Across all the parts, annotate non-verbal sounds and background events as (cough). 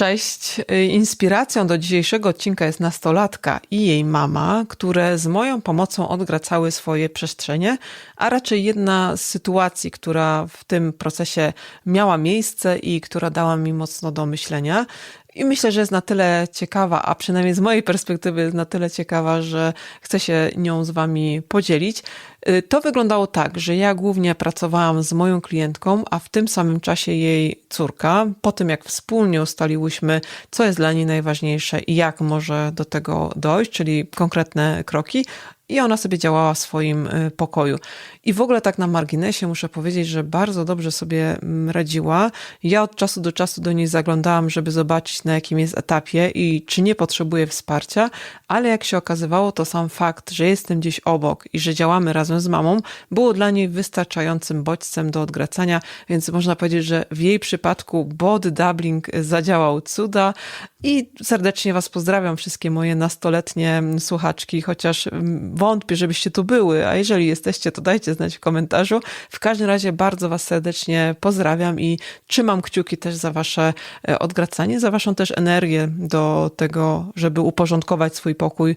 Cześć. Y, Inspiracją do dzisiejszego odcinka jest nastolatka i jej mama, które z moją pomocą odgracały swoje przestrzenie, a raczej jedna z sytuacji, która w tym procesie miała miejsce i która dała mi mocno do myślenia. I myślę, że jest na tyle ciekawa, a przynajmniej z mojej perspektywy jest na tyle ciekawa, że chcę się nią z Wami podzielić. Y, To wyglądało tak, że ja głównie pracowałam z moją klientką, a w tym samym czasie jej córka. Po tym, jak wspólnie ustaliłyśmy, co jest dla niej najważniejsze i jak może do tego dojść, czyli konkretne kroki, i ona sobie działała w swoim y, pokoju. I w ogóle tak na marginesie muszę powiedzieć, że bardzo dobrze sobie mm, radziła. Ja od czasu do czasu do niej zaglądałam, żeby zobaczyć na jakim jest etapie i czy nie potrzebuje wsparcia, ale jak się okazywało, to sam fakt, że jestem gdzieś obok i że działamy razem z mamą, było dla niej wystarczającym bodźcem do odgracania, więc można powiedzieć, że w jej przypadku body doubling zadziałał cuda i serdecznie Was pozdrawiam, wszystkie moje nastoletnie słuchaczki, chociaż mm, wątpię, żebyście tu były, a jeżeli jesteście, to dajcie znać w komentarzu. W każdym razie bardzo Was serdecznie pozdrawiam i trzymam kciuki też za Wasze e, odgracanie, za Waszą też energię do tego, żeby uporządkować swój pokój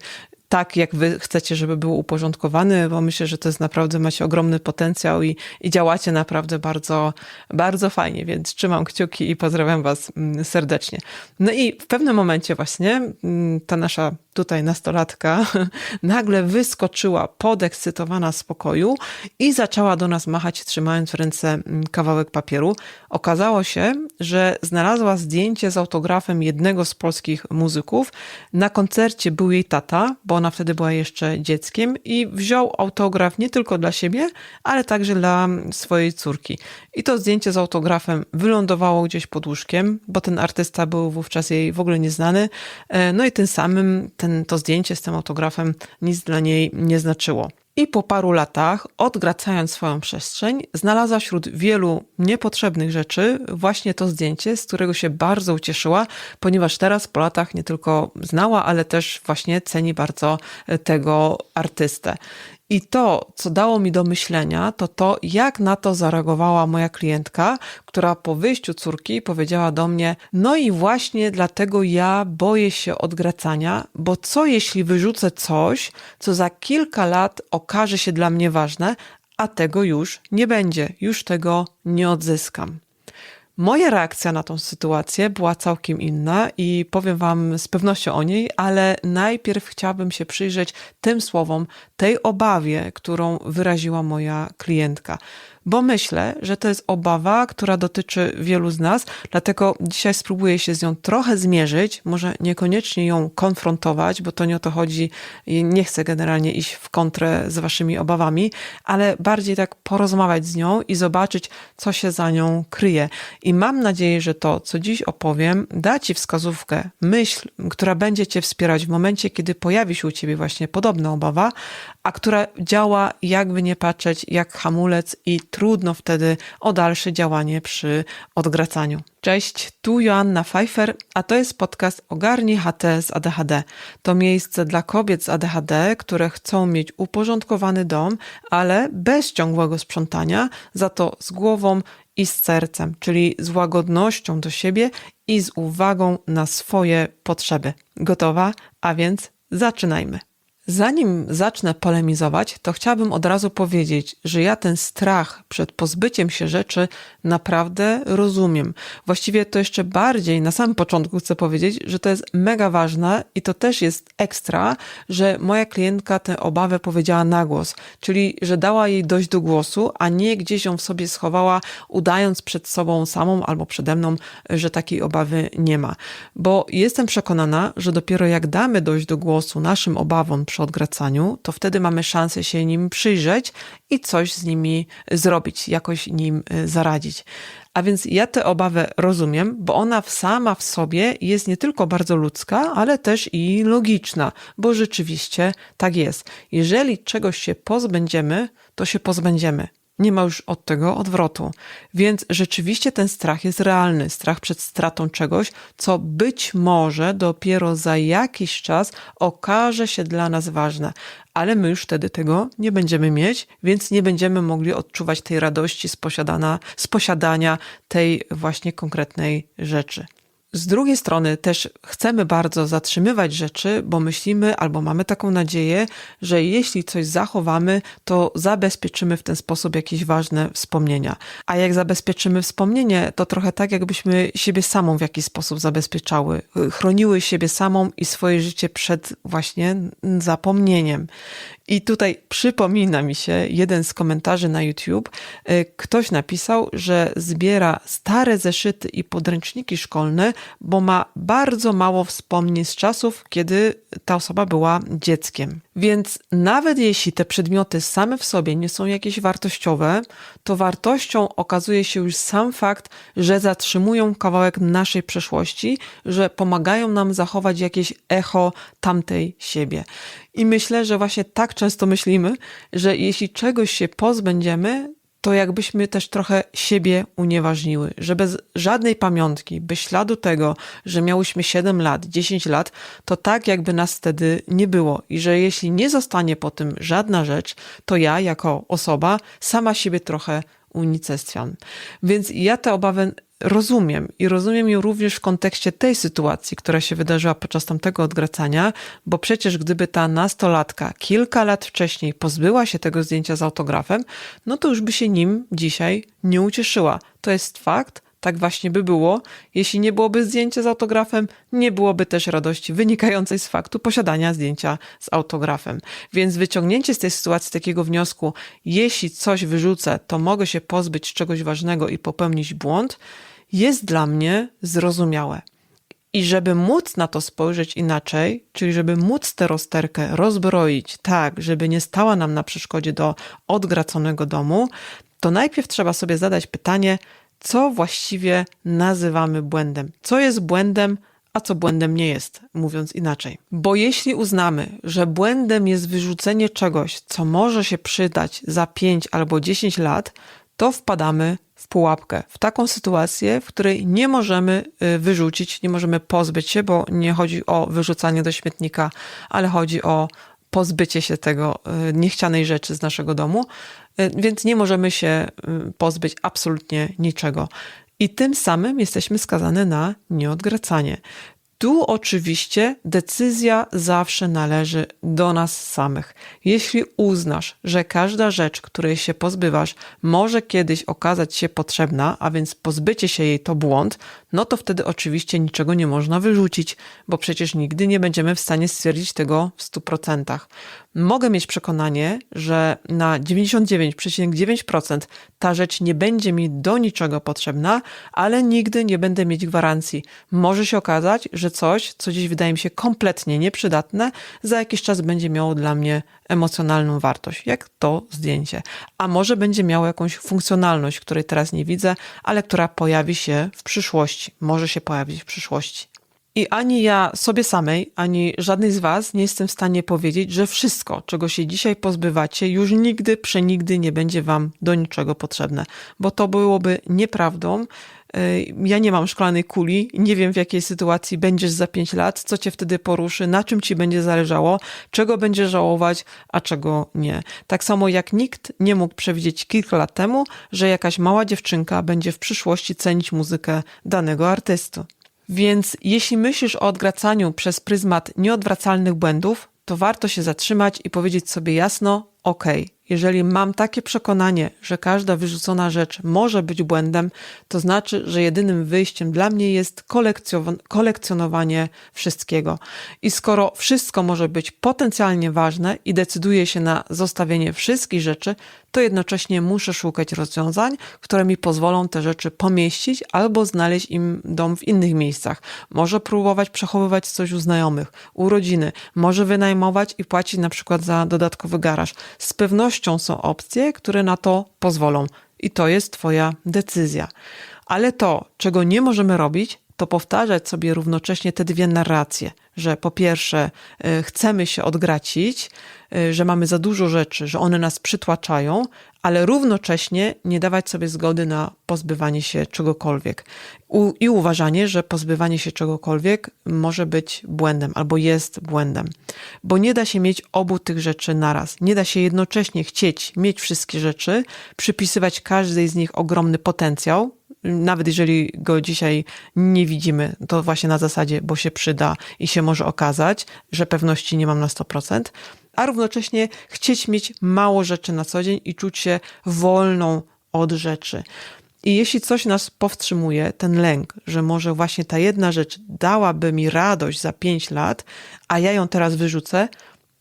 tak, jak wy chcecie, żeby był uporządkowany, bo myślę, że to jest naprawdę, macie ogromny potencjał i, i działacie naprawdę bardzo, bardzo fajnie, więc trzymam kciuki i pozdrawiam was mm, serdecznie. No i w pewnym momencie właśnie mm, ta nasza tutaj nastolatka (laughs) nagle wyskoczyła podekscytowana z pokoju i zaczęła do nas machać, trzymając w ręce mm, kawałek papieru. Okazało się, że znalazła zdjęcie z autografem jednego z polskich muzyków. Na koncercie był jej tata, bo ona wtedy była jeszcze dzieckiem i wziął autograf nie tylko dla siebie, ale także dla swojej córki. I to zdjęcie z autografem wylądowało gdzieś pod łóżkiem, bo ten artysta był wówczas jej w ogóle nieznany. E, No i tym samym ten, to zdjęcie z tym autografem nic dla niej nie znaczyło. I po paru latach, odgracając swoją przestrzeń, znalazła wśród wielu niepotrzebnych rzeczy właśnie to zdjęcie, z którego się bardzo ucieszyła, ponieważ teraz po latach nie tylko znała, ale też właśnie ceni bardzo tego artystę. I to, co dało mi do myślenia, to to, jak na to zareagowała moja klientka, która po wyjściu córki powiedziała do mnie: No i właśnie dlatego ja boję się odgracania, bo co jeśli wyrzucę coś, co za kilka lat okaże się dla mnie ważne, a tego już nie będzie, już tego nie odzyskam. Moja reakcja na tą sytuację była całkiem inna i powiem Wam z pewnością o niej, ale najpierw chciałabym się przyjrzeć tym słowom, tej obawie, którą wyraziła moja klientka. Bo myślę, że to jest obawa, która dotyczy wielu z nas, dlatego dzisiaj spróbuję się z nią trochę zmierzyć, może niekoniecznie ją konfrontować, bo to nie o to chodzi, nie chcę generalnie iść w kontrę z Waszymi obawami, ale bardziej tak porozmawiać z nią i zobaczyć, co się za nią kryje. I mam nadzieję, że to, co dziś opowiem, da Ci wskazówkę, myśl, która będzie Cię wspierać w momencie, kiedy pojawi się u Ciebie właśnie podobna obawa, a która działa, jakby nie patrzeć, jak hamulec i trudno wtedy o dalsze działanie przy odgracaniu. Cześć, tu Joanna Pfeiffer, a to jest podcast Ogarnij HT z ADHD. To miejsce dla kobiet z ADHD, które chcą mieć uporządkowany dom, ale bez ciągłego sprzątania, za to z głową i z sercem, czyli z łagodnością do siebie i z uwagą na swoje potrzeby. Gotowa? A więc zaczynajmy. Zanim zacznę polemizować, to chciałabym od razu powiedzieć, że ja ten strach przed pozbyciem się rzeczy naprawdę rozumiem. Właściwie to jeszcze bardziej na samym początku chcę powiedzieć, że to jest mega ważne i to też jest ekstra, że moja klientka tę obawę powiedziała na głos, czyli że dała jej dojść do głosu, a nie gdzieś ją w sobie schowała, udając przed sobą samą albo przede mną, że takiej obawy nie ma. Bo jestem przekonana, że dopiero jak damy dojść do głosu naszym obawom przy odgracaniu, to wtedy mamy szansę się nim przyjrzeć i coś z nimi zrobić, jakoś nim y, zaradzić. A więc ja tę obawę rozumiem, bo ona sama w sobie jest nie tylko bardzo ludzka, ale też i logiczna, bo rzeczywiście tak jest. Jeżeli czegoś się pozbędziemy, to się pozbędziemy. Nie ma już od tego odwrotu. Więc rzeczywiście ten strach jest realny. Strach przed stratą czegoś, co być może dopiero za jakiś czas okaże się dla nas ważne. Ale my już wtedy tego nie będziemy mieć, więc nie będziemy mogli odczuwać tej radości z, posiadania tej właśnie konkretnej rzeczy. Z drugiej strony też chcemy bardzo zatrzymywać rzeczy, bo myślimy albo mamy taką nadzieję, że jeśli coś zachowamy, to zabezpieczymy w ten sposób jakieś ważne wspomnienia. A jak zabezpieczymy wspomnienie, to trochę tak, jakbyśmy siebie samą w jakiś sposób zabezpieczały, chroniły siebie samą i swoje życie przed właśnie zapomnieniem. I tutaj przypomina mi się jeden z komentarzy na YouTube. Y, ktoś napisał, że zbiera stare zeszyty i podręczniki szkolne, bo ma bardzo mało wspomnień z czasów, kiedy ta osoba była dzieckiem. Więc nawet jeśli te przedmioty same w sobie nie są jakieś wartościowe, to wartością okazuje się już sam fakt, że zatrzymują kawałek naszej przeszłości, że pomagają nam zachować jakieś echo tamtej siebie. I myślę, że właśnie tak często myślimy, że jeśli czegoś się pozbędziemy, to jakbyśmy też trochę siebie unieważniły, że bez żadnej pamiątki, bez śladu tego, że miałyśmy 7 lat, 10 lat, to tak jakby nas wtedy nie było i że jeśli nie zostanie po tym żadna rzecz, to ja jako osoba sama siebie trochę unicestwiam. Więc ja tę obawę rozumiem i rozumiem ją również w kontekście tej sytuacji, która się wydarzyła podczas tamtego odgracania, bo przecież gdyby ta nastolatka kilka lat wcześniej pozbyła się tego zdjęcia z autografem, no to już by się nim dzisiaj nie ucieszyła. To jest fakt, tak właśnie by było. Jeśli nie byłoby zdjęcia z autografem, nie byłoby też radości wynikającej z faktu posiadania zdjęcia z autografem. Więc wyciągnięcie z tej sytuacji takiego wniosku, jeśli coś wyrzucę, to mogę się pozbyć czegoś ważnego i popełnić błąd, jest dla mnie zrozumiałe. I żeby móc na to spojrzeć inaczej, czyli żeby móc tę rozterkę rozbroić tak, żeby nie stała nam na przeszkodzie do odgraconego domu, to najpierw trzeba sobie zadać pytanie, co właściwie nazywamy błędem. Co jest błędem, a co błędem nie jest, mówiąc inaczej. Bo jeśli uznamy, że błędem jest wyrzucenie czegoś, co może się przydać za 5 albo 10 lat, to wpadamy w pułapkę, w taką sytuację, w której nie możemy y, wyrzucić, nie możemy pozbyć się, bo nie chodzi o wyrzucanie do śmietnika, ale chodzi o pozbycie się tego y, niechcianej rzeczy z naszego domu, y, więc nie możemy się pozbyć absolutnie niczego. I tym samym jesteśmy skazane na nieodgracanie. Tu oczywiście decyzja zawsze należy do nas samych. Jeśli uznasz, że każda rzecz, której się pozbywasz, może kiedyś okazać się potrzebna, a więc pozbycie się jej to błąd, no to wtedy oczywiście niczego nie można wyrzucić, bo przecież nigdy nie będziemy w stanie stwierdzić tego w 100%. Mogę mieć przekonanie, że na 99,9% ta rzecz nie będzie mi do niczego potrzebna, ale nigdy nie będę mieć gwarancji. Może się okazać, że coś, co dziś wydaje mi się kompletnie nieprzydatne, za jakiś czas będzie miało dla mnie emocjonalną wartość, jak to zdjęcie. A może będzie miało jakąś funkcjonalność, której teraz nie widzę, ale która pojawi się w przyszłości. Może się pojawić w przyszłości. I ani ja sobie samej, ani żadnej z Was nie jestem w stanie powiedzieć, że wszystko, czego się dzisiaj pozbywacie, już nigdy, przenigdy nie będzie Wam do niczego potrzebne, bo to byłoby nieprawdą. Ja nie mam szklanej kuli, nie wiem w jakiej sytuacji będziesz za pięć lat, co cię wtedy poruszy, na czym ci będzie zależało, czego będziesz żałować, a czego nie. Tak samo jak nikt nie mógł przewidzieć kilka lat temu, że jakaś mała dziewczynka będzie w przyszłości cenić muzykę danego artysty. Więc jeśli myślisz o odgracaniu przez pryzmat nieodwracalnych błędów, to warto się zatrzymać i powiedzieć sobie jasno: OK, jeżeli mam takie przekonanie, że każda wyrzucona rzecz może być błędem, to znaczy, że jedynym wyjściem dla mnie jest kolekcjonowanie wszystkiego. I skoro wszystko może być potencjalnie ważne i decyduję się na zostawienie wszystkich rzeczy, to jednocześnie muszę szukać rozwiązań, które mi pozwolą te rzeczy pomieścić albo znaleźć im dom w innych miejscach. Może próbować przechowywać coś u znajomych, u rodziny, może wynajmować i płacić na przykład za dodatkowy garaż. Z pewnością są opcje, które na to pozwolą i to jest Twoja decyzja. Ale to, czego nie możemy robić, to powtarzać sobie równocześnie te dwie narracje, że po pierwsze e, chcemy się odgracić, e, że mamy za dużo rzeczy, że one nas przytłaczają, ale równocześnie nie dawać sobie zgody na pozbywanie się czegokolwiek. U, I uważanie, że pozbywanie się czegokolwiek może być błędem albo jest błędem. Bo nie da się mieć obu tych rzeczy naraz. Nie da się jednocześnie chcieć mieć wszystkie rzeczy, przypisywać każdej z nich ogromny potencjał, nawet jeżeli go dzisiaj nie widzimy, to właśnie na zasadzie, bo się przyda i się może okazać, że pewności nie mam na 100%, a równocześnie chcieć mieć mało rzeczy na co dzień i czuć się wolną od rzeczy. I jeśli coś nas powstrzymuje, ten lęk, że może właśnie ta jedna rzecz dałaby mi radość za 5 lat, a ja ją teraz wyrzucę,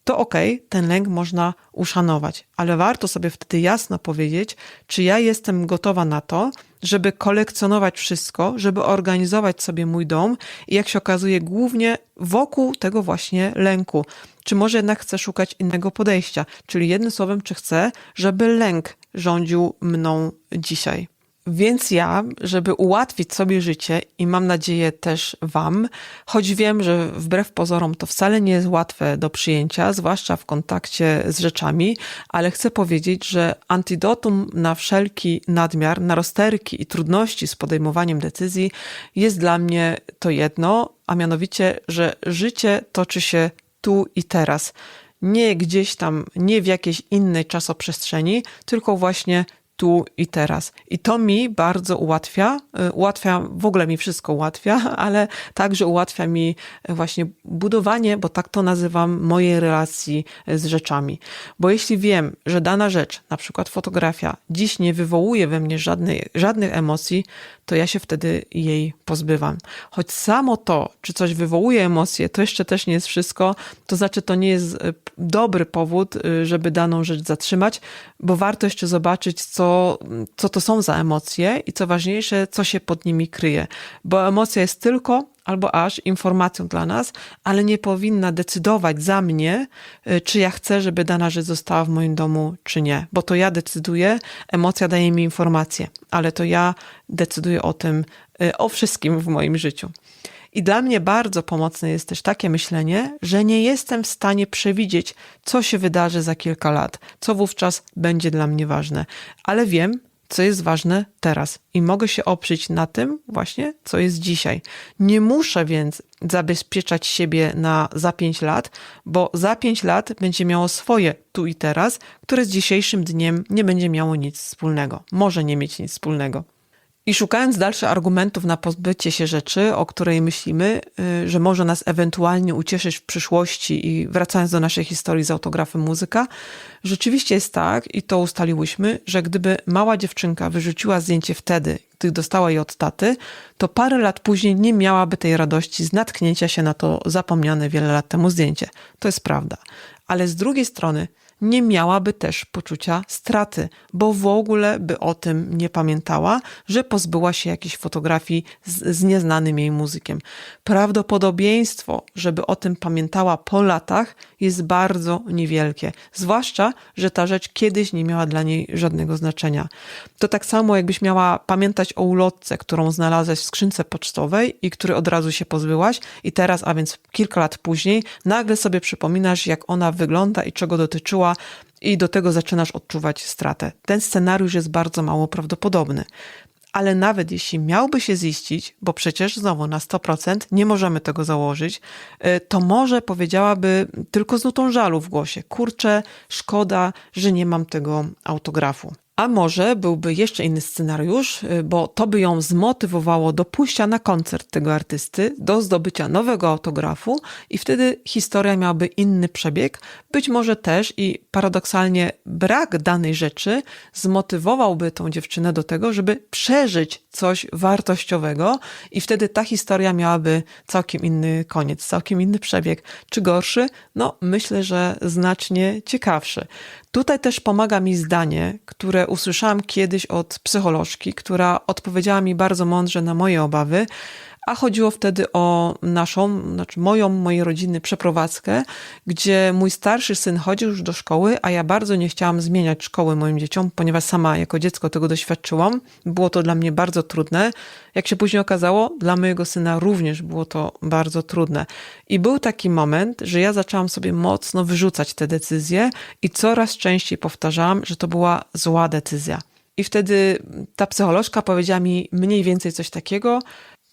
to okej, okay, ten lęk można uszanować, ale warto sobie wtedy jasno powiedzieć, czy ja jestem gotowa na to, żeby kolekcjonować wszystko, żeby organizować sobie mój dom i jak się okazuje, głównie wokół tego właśnie lęku. Czy może jednak chcę szukać innego podejścia, czyli jednym słowem, czy chcę, żeby lęk rządził mną dzisiaj. Więc ja, żeby ułatwić sobie życie i mam nadzieję też Wam, choć wiem, że wbrew pozorom to wcale nie jest łatwe do przyjęcia, zwłaszcza w kontakcie z rzeczami, ale chcę powiedzieć, że antidotum na wszelki nadmiar, na rozterki i trudności z podejmowaniem decyzji jest dla mnie to jedno, a mianowicie, że życie toczy się tu i teraz. Nie gdzieś tam, nie w jakiejś innej czasoprzestrzeni, tylko właśnie tu i teraz. I to mi bardzo ułatwia, y, ułatwia, w ogóle mi wszystko ułatwia, (laughs) ale także ułatwia mi właśnie budowanie, bo tak to nazywam, mojej relacji z rzeczami. Bo jeśli wiem, że dana rzecz, na przykład fotografia, dziś nie wywołuje we mnie żadnej, żadnych emocji, to ja się wtedy jej pozbywam. Choć samo to, czy coś wywołuje emocje, to jeszcze też nie jest wszystko, to znaczy to nie jest y, dobry powód, y, żeby daną rzecz zatrzymać, bo warto jeszcze zobaczyć, co, co to są za emocje i co ważniejsze, co się pod nimi kryje. Bo emocja jest tylko albo aż informacją dla nas, ale nie powinna decydować za mnie, y, czy ja chcę, żeby dana rzecz została w moim domu, czy nie. Bo to ja decyduję, emocja daje mi informację, ale to ja decyduję o tym, y, o wszystkim w moim życiu. I dla mnie bardzo pomocne jest też takie myślenie, że nie jestem w stanie przewidzieć, co się wydarzy za kilka lat, co wówczas będzie dla mnie ważne, ale wiem, co jest ważne teraz i mogę się oprzeć na tym właśnie, co jest dzisiaj. Nie muszę więc zabezpieczać siebie na za pięć lat, bo za pięć lat będzie miało swoje tu i teraz, które z dzisiejszym dniem nie będzie miało nic wspólnego. Może nie mieć nic wspólnego. I szukając dalszych argumentów na pozbycie się rzeczy, o której myślimy, y, że może nas ewentualnie ucieszyć w przyszłości i wracając do naszej historii z autografem muzyka, rzeczywiście jest tak, i to ustaliłyśmy, że gdyby mała dziewczynka wyrzuciła zdjęcie wtedy, gdy dostała je od taty, to parę lat później nie miałaby tej radości z natknięcia się na to zapomniane wiele lat temu zdjęcie. To jest prawda. Ale z drugiej strony, nie miałaby też poczucia straty, bo w ogóle by o tym nie pamiętała, że pozbyła się jakiejś fotografii z, z nieznanym jej muzykiem. Prawdopodobieństwo, żeby o tym pamiętała po latach, jest bardzo niewielkie, zwłaszcza, że ta rzecz kiedyś nie miała dla niej żadnego znaczenia. To tak samo, jakbyś miała pamiętać o ulotce, którą znalazłaś w skrzynce pocztowej i której od razu się pozbyłaś, i teraz, a więc kilka lat później, nagle sobie przypominasz, jak ona wygląda i czego dotyczyła, i do tego zaczynasz odczuwać stratę. Ten scenariusz jest bardzo mało prawdopodobny. Ale nawet jeśli miałby się ziścić, bo przecież znowu na 100% nie możemy tego założyć, y, to może powiedziałaby tylko z nutą żalu w głosie: Kurczę, szkoda, że nie mam tego autografu. A może byłby jeszcze inny scenariusz, y, bo to by ją zmotywowało do pójścia na koncert tego artysty, do zdobycia nowego autografu i wtedy historia miałaby inny przebieg. Być może też i paradoksalnie brak danej rzeczy zmotywowałby tą dziewczynę do tego, żeby przeżyć coś wartościowego i wtedy ta historia miałaby całkiem inny koniec, całkiem inny przebieg. Czy gorszy? No, myślę, że znacznie ciekawszy. Tutaj też pomaga mi zdanie, które usłyszałam kiedyś od psycholożki, która odpowiedziała mi bardzo mądrze na moje obawy, a chodziło wtedy o naszą, znaczy moją, mojej rodziny przeprowadzkę, gdzie mój starszy syn chodził już do szkoły, a ja bardzo nie chciałam zmieniać szkoły moim dzieciom, ponieważ sama jako dziecko tego doświadczyłam. Było to dla mnie bardzo trudne. Jak się później okazało, dla mojego syna również było to bardzo trudne. I był taki moment, że ja zaczęłam sobie mocno wyrzucać te decyzje i coraz częściej powtarzałam, że to była zła decyzja. I wtedy ta psycholożka powiedziała mi mniej więcej coś takiego,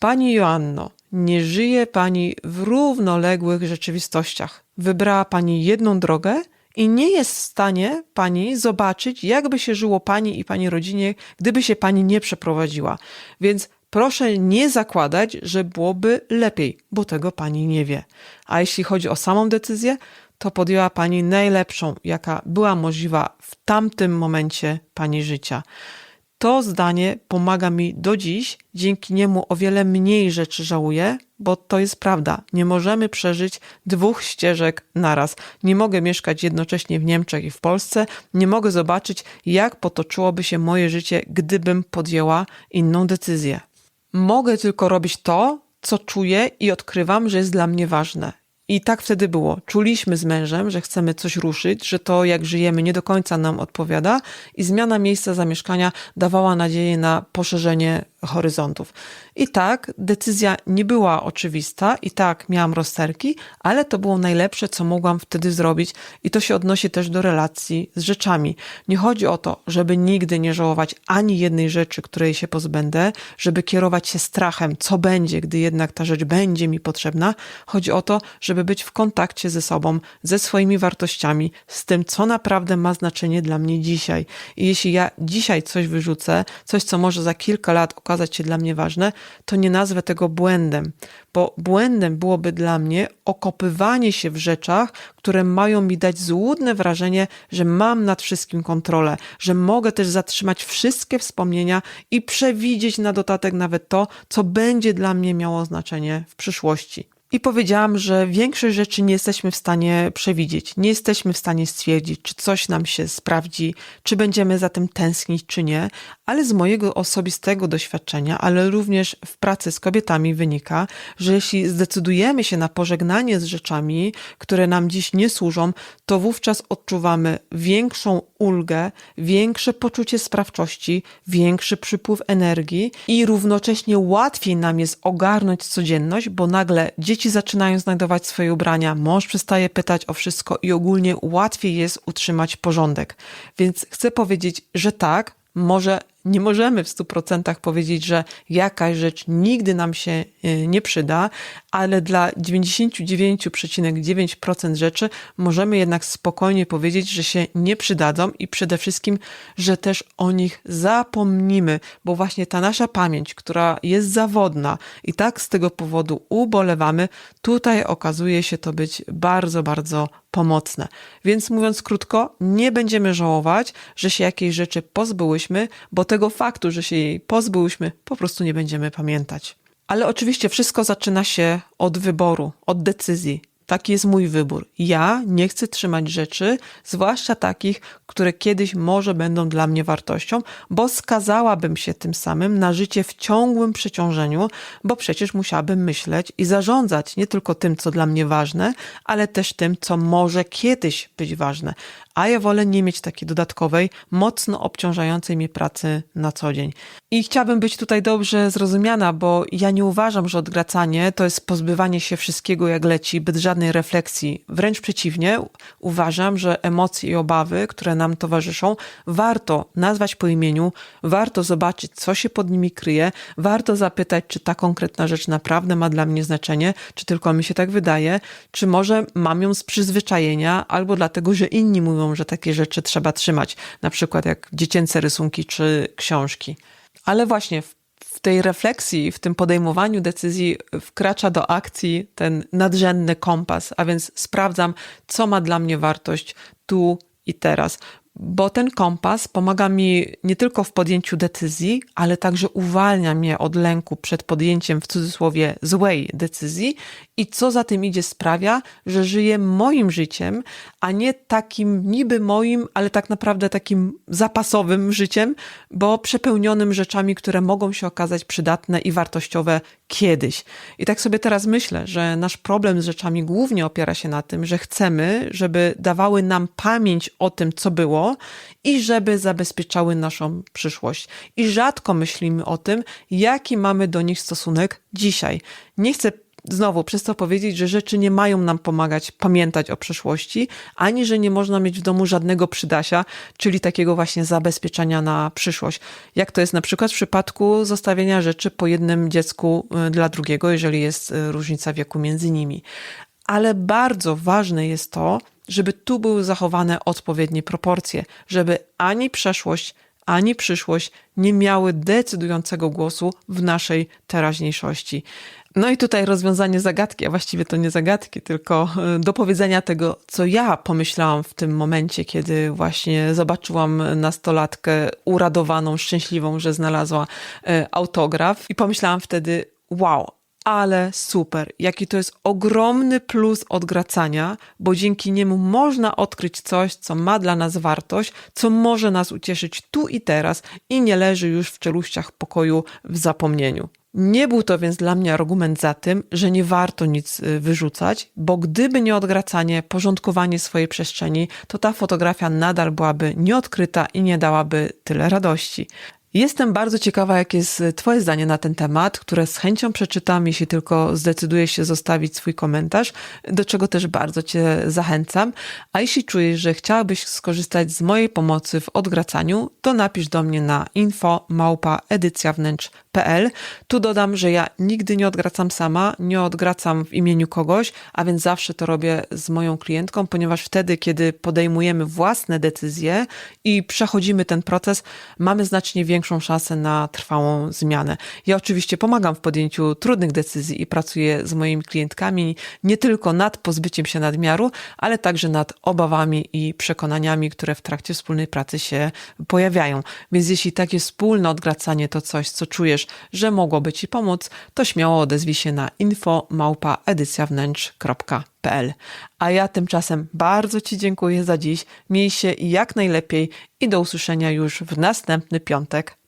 Pani Joanno, nie żyje Pani w równoległych rzeczywistościach. Wybrała Pani jedną drogę i nie jest w stanie pani zobaczyć, jakby się żyło pani i pani rodzinie, gdyby się pani nie przeprowadziła. Więc proszę nie zakładać, że byłoby lepiej, bo tego pani nie wie. A jeśli chodzi o samą decyzję, to podjęła pani najlepszą, jaka była możliwa w tamtym momencie pani życia. To zdanie pomaga mi do dziś, dzięki niemu o wiele mniej rzeczy żałuję, bo to jest prawda. Nie możemy przeżyć dwóch ścieżek naraz. Nie mogę mieszkać jednocześnie w Niemczech i w Polsce, nie mogę zobaczyć, jak potoczyłoby się moje życie, gdybym podjęła inną decyzję. Mogę tylko robić to, co czuję i odkrywam, że jest dla mnie ważne. I tak wtedy było. Czuliśmy z mężem, że chcemy coś ruszyć, że to, jak żyjemy, nie do końca nam odpowiada, i zmiana miejsca zamieszkania dawała nadzieję na poszerzenie horyzontów. I tak, decyzja nie była oczywista, i tak miałam rozterki, ale to było najlepsze, co mogłam wtedy zrobić, i to się odnosi też do relacji z rzeczami. Nie chodzi o to, żeby nigdy nie żałować ani jednej rzeczy, której się pozbędę, żeby kierować się strachem, co będzie, gdy jednak ta rzecz będzie mi potrzebna. Chodzi o to, żeby być w kontakcie ze sobą, ze swoimi wartościami, z tym, co naprawdę ma znaczenie dla mnie dzisiaj. I jeśli ja dzisiaj coś wyrzucę, coś, co może za kilka lat okazać się dla mnie ważne, to nie nazwę tego błędem, bo błędem byłoby dla mnie okopywanie się w rzeczach, które mają mi dać złudne wrażenie, że mam nad wszystkim kontrolę, że mogę też zatrzymać wszystkie wspomnienia i przewidzieć na dodatek nawet to, co będzie dla mnie miało znaczenie w przyszłości. I powiedziałam, że większość rzeczy nie jesteśmy w stanie przewidzieć. Nie jesteśmy w stanie stwierdzić, czy coś nam się sprawdzi, czy będziemy za tym tęsknić, czy nie, ale z mojego osobistego doświadczenia, ale również w pracy z kobietami wynika, że jeśli zdecydujemy się na pożegnanie z rzeczami, które nam dziś nie służą, to wówczas odczuwamy większą ulgę, większe poczucie sprawczości, większy przypływ energii i równocześnie łatwiej nam jest ogarnąć codzienność, bo nagle dzieci zaczynają znajdować swoje ubrania, mąż przestaje pytać o wszystko i ogólnie łatwiej jest utrzymać porządek. Więc chcę powiedzieć, że tak, może nie możemy w 100% powiedzieć, że jakaś rzecz nigdy nam się y, nie przyda, ale dla 99,9% rzeczy możemy jednak spokojnie powiedzieć, że się nie przydadzą i przede wszystkim, że też o nich zapomnimy, bo właśnie ta nasza pamięć, która jest zawodna i tak z tego powodu ubolewamy, tutaj okazuje się to być bardzo, bardzo pomocne. Więc mówiąc krótko, nie będziemy żałować, że się jakiejś rzeczy pozbyłyśmy, bo tego faktu, że się jej pozbyłyśmy, po prostu nie będziemy pamiętać. Ale oczywiście wszystko zaczyna się od wyboru, od decyzji. Taki jest mój wybór. Ja nie chcę trzymać rzeczy, zwłaszcza takich, które kiedyś może będą dla mnie wartością, bo skazałabym się tym samym na życie w ciągłym przeciążeniu, bo przecież musiałabym myśleć i zarządzać nie tylko tym, co dla mnie ważne, ale też tym, co może kiedyś być ważne. A ja wolę nie mieć takiej dodatkowej, mocno obciążającej mnie pracy na co dzień. I chciałabym być tutaj dobrze zrozumiana, bo ja nie uważam, że odgracanie to jest pozbywanie się wszystkiego jak leci, bez żadnej refleksji. Wręcz przeciwnie, uważam, że emocje i obawy, które nam towarzyszą, warto nazwać po imieniu, warto zobaczyć, co się pod nimi kryje, warto zapytać, czy ta konkretna rzecz naprawdę ma dla mnie znaczenie, czy tylko mi się tak wydaje, czy może mam ją z przyzwyczajenia, albo dlatego, że inni mówią, że takie rzeczy trzeba trzymać, na przykład jak dziecięce rysunki czy książki. Ale właśnie w w tej refleksji, w tym podejmowaniu decyzji wkracza do akcji ten nadrzędny kompas, a więc sprawdzam, co ma dla mnie wartość tu i teraz bo ten kompas pomaga mi nie tylko w podjęciu decyzji, ale także uwalnia mnie od lęku przed podjęciem w cudzysłowie złej decyzji i co za tym idzie sprawia, że żyję moim życiem, a nie takim niby moim, ale tak naprawdę takim zapasowym życiem, bo przepełnionym rzeczami, które mogą się okazać przydatne i wartościowe kiedyś. I tak sobie teraz myślę, że nasz problem z rzeczami głównie opiera się na tym, że chcemy, żeby dawały nam pamięć o tym, co było i żeby zabezpieczały naszą przyszłość. I rzadko myślimy o tym, jaki mamy do nich stosunek dzisiaj. Nie chcę znowu przez to powiedzieć, że rzeczy nie mają nam pomagać pamiętać o przeszłości, ani że nie można mieć w domu żadnego przydasia, czyli takiego właśnie zabezpieczenia na przyszłość. Jak to jest na przykład w przypadku zostawienia rzeczy po jednym dziecku y, dla drugiego, jeżeli jest y, różnica wieku między nimi ale bardzo ważne jest to, żeby tu były zachowane odpowiednie proporcje, żeby ani przeszłość, ani przyszłość nie miały decydującego głosu w naszej teraźniejszości. No i tutaj rozwiązanie zagadki, a właściwie to nie zagadki, tylko e, dopowiedzenia tego, co ja pomyślałam w tym momencie, kiedy właśnie zobaczyłam nastolatkę uradowaną, szczęśliwą, że znalazła e, autograf i pomyślałam wtedy, wow, ale super, jaki to jest ogromny plus odgracania, bo dzięki niemu można odkryć coś, co ma dla nas wartość, co może nas ucieszyć tu i teraz i nie leży już w czeluściach pokoju w zapomnieniu. Nie był to więc dla mnie argument za tym, że nie warto nic y, wyrzucać, bo gdyby nie odgracanie, porządkowanie swojej przestrzeni, to ta fotografia nadal byłaby nieodkryta i nie dałaby tyle radości. Jestem bardzo ciekawa, jakie jest Twoje zdanie na ten temat, które z chęcią przeczytam, jeśli tylko zdecydujesz się zostawić swój komentarz, do czego też bardzo Cię zachęcam. A jeśli czujesz, że chciałabyś skorzystać z mojej pomocy w odgracaniu, to napisz do mnie na info małpa edycjawnętrz.pl. Tu dodam, że ja nigdy nie odgracam sama, nie odgracam w imieniu kogoś, a więc zawsze to robię z moją klientką, ponieważ wtedy, kiedy podejmujemy własne decyzje i przechodzimy ten proces, mamy znacznie większą szansę na trwałą zmianę. Ja oczywiście pomagam w podjęciu trudnych decyzji i pracuję z moimi klientkami nie tylko nad pozbyciem się nadmiaru, ale także nad obawami i przekonaniami, które w trakcie wspólnej pracy się pojawiają. Więc jeśli takie wspólne odgracanie to coś, co czujesz, że mogłoby Ci pomóc, to śmiało odezwij się na info małpa. A ja tymczasem bardzo Ci dziękuję za dziś. Miej się jak najlepiej i do usłyszenia już w następny piątek.